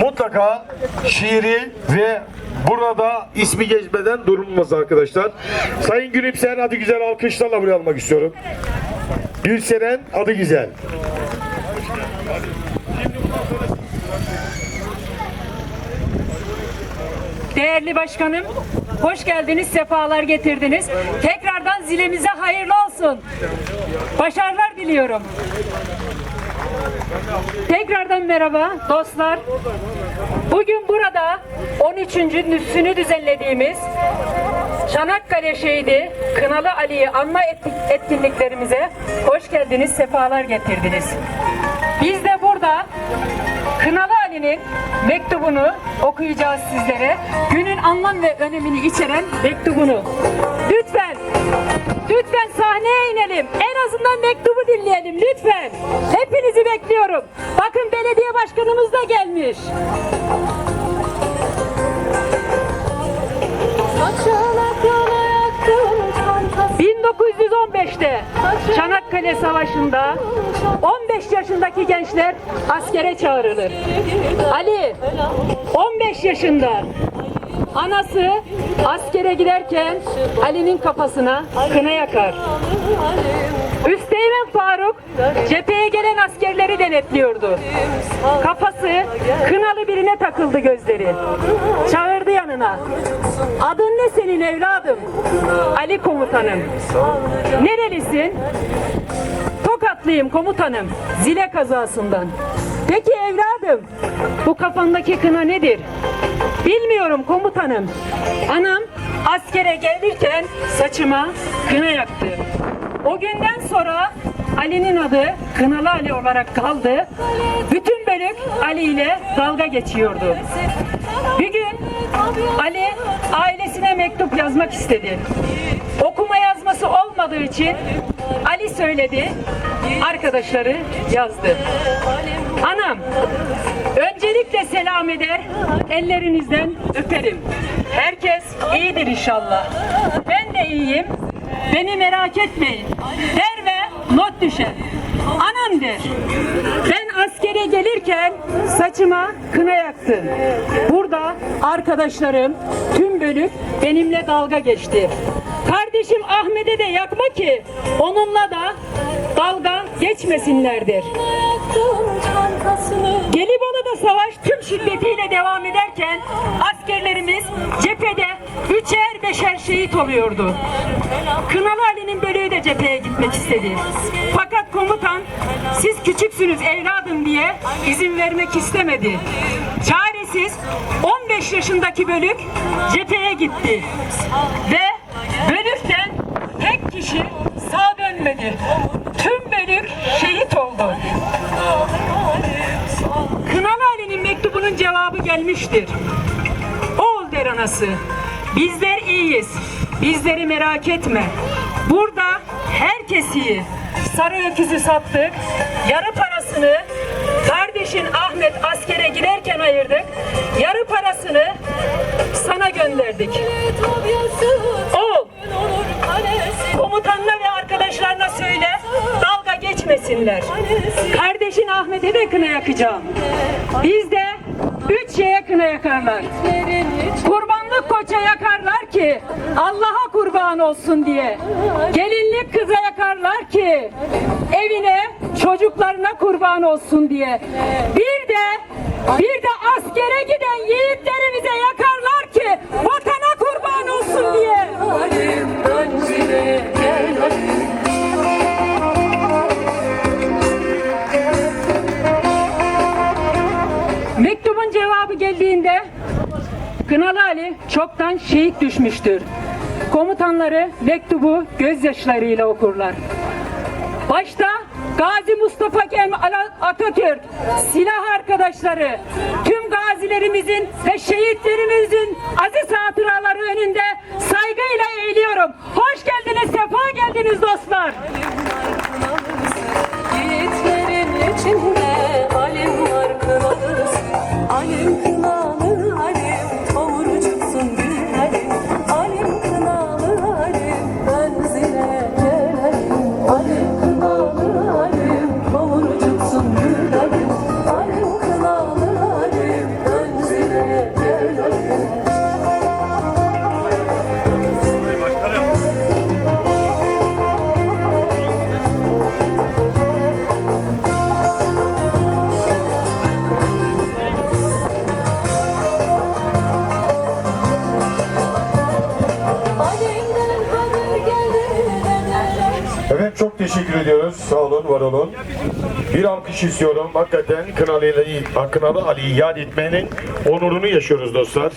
mutlaka şiiri ve burada ismi geçmeden durulmaz arkadaşlar. Sayın Gülümser adı güzel alkışlarla buraya almak istiyorum. Gülseren adı güzel. Değerli başkanım, hoş geldiniz, sefalar getirdiniz. Tekrardan zilimize hayırlı olsun. Başarılar diliyorum. Tekrardan merhaba dostlar. Bugün burada 13. nüsünü düzenlediğimiz Çanakkale Şehidi Kınalı Ali'yi anma etki- etkinliklerimize hoş geldiniz, sefalar getirdiniz. Biz de burada Kınalı Ali'nin mektubunu okuyacağız sizlere. Günün anlam ve önemini içeren mektubunu. Lütfen, lütfen sahneye inelim. Azından mektubu dinleyelim lütfen. Hepinizi bekliyorum. Bakın belediye başkanımız da gelmiş. 1915'te Çanakkale Savaşı'nda 15 yaşındaki gençler askere çağrılır. Ali 15 yaşında anası askere giderken Ali'nin kafasına kına yakar. Üsteğmen Faruk cepheye gelen askerleri denetliyordu. Kafası kınalı birine takıldı gözleri. Çağırdı yanına. Adın ne senin evladım? Ali komutanım. Nerelisin? Tokatlıyım komutanım. Zile kazasından. Peki evladım, bu kafandaki kına nedir? Bilmiyorum komutanım. Anam askere gelirken saçıma kına yaktı. O günden sonra Ali'nin adı Kınalı Ali olarak kaldı. Bütün bölük Ali ile dalga geçiyordu. Bir gün Ali ailesine mektup yazmak istedi. Okuma yazması olmadığı için Ali söyledi, arkadaşları yazdı. Anam, öncelikle selam eder, ellerinizden öperim. Herkes iyidir inşallah. Ben de iyiyim, beni merak etmeyin. Der ve not düşer. Anam der, ben askere gelirken saçıma kına yaktın. Burada arkadaşlarım, tüm bölük benimle dalga geçti. Kardeşim Ahmet'e de yakma ki onunla da dalga geçmesinlerdir. yaktım Gelibolu'da savaş tüm şiddetiyle devam ederken askerlerimiz cephede beşer şehit oluyordu. Kınalı Ali'nin bölüğü de cepheye gitmek istedi. Fakat komutan siz küçüksünüz evladım diye izin vermek istemedi. Çaresiz 15 yaşındaki bölük cepheye gitti. Ve bölükten tek kişi sağ dönmedi. Tüm bölük şehit oldu. Kınalı Ali'nin mektubunun cevabı gelmiştir. Oğul der anası. Bizler iyiyiz. Bizleri merak etme. Burada herkes iyi. Sarı öküzü sattık. Yarı parasını kardeşin Ahmet askere giderken ayırdık. Yarı parasını sana gönderdik. Oğul komutanına ve arkadaşlarına söyle dalga geçmesinler. Kardeşin Ahmet'e de kına yakacağım. Bizde üç şeye kına yakarlar. Kurbanlık koça yakarlar ki Allah'a kurban olsun diye. Gelinlik kıza yakarlar ki evine çocuklarına kurban olsun diye. Bir de bir de askere giden yiğitlerimize yakarlar ki vatana kurban olsun diye. Mektubun cevabı geldiğinde Kınalı Ali çoktan şehit düşmüştür. Komutanları mektubu gözyaşlarıyla okurlar. Başta Gazi Mustafa Kemal Atatürk, silah arkadaşları, tüm gazilerimizin ve şehitlerimizin aziz hatıraları teşekkür ediyoruz. Sağ olun, var olun. Bir alkış istiyorum. Hakikaten Kınalı Ali'yi yad etmenin onurunu yaşıyoruz dostlar.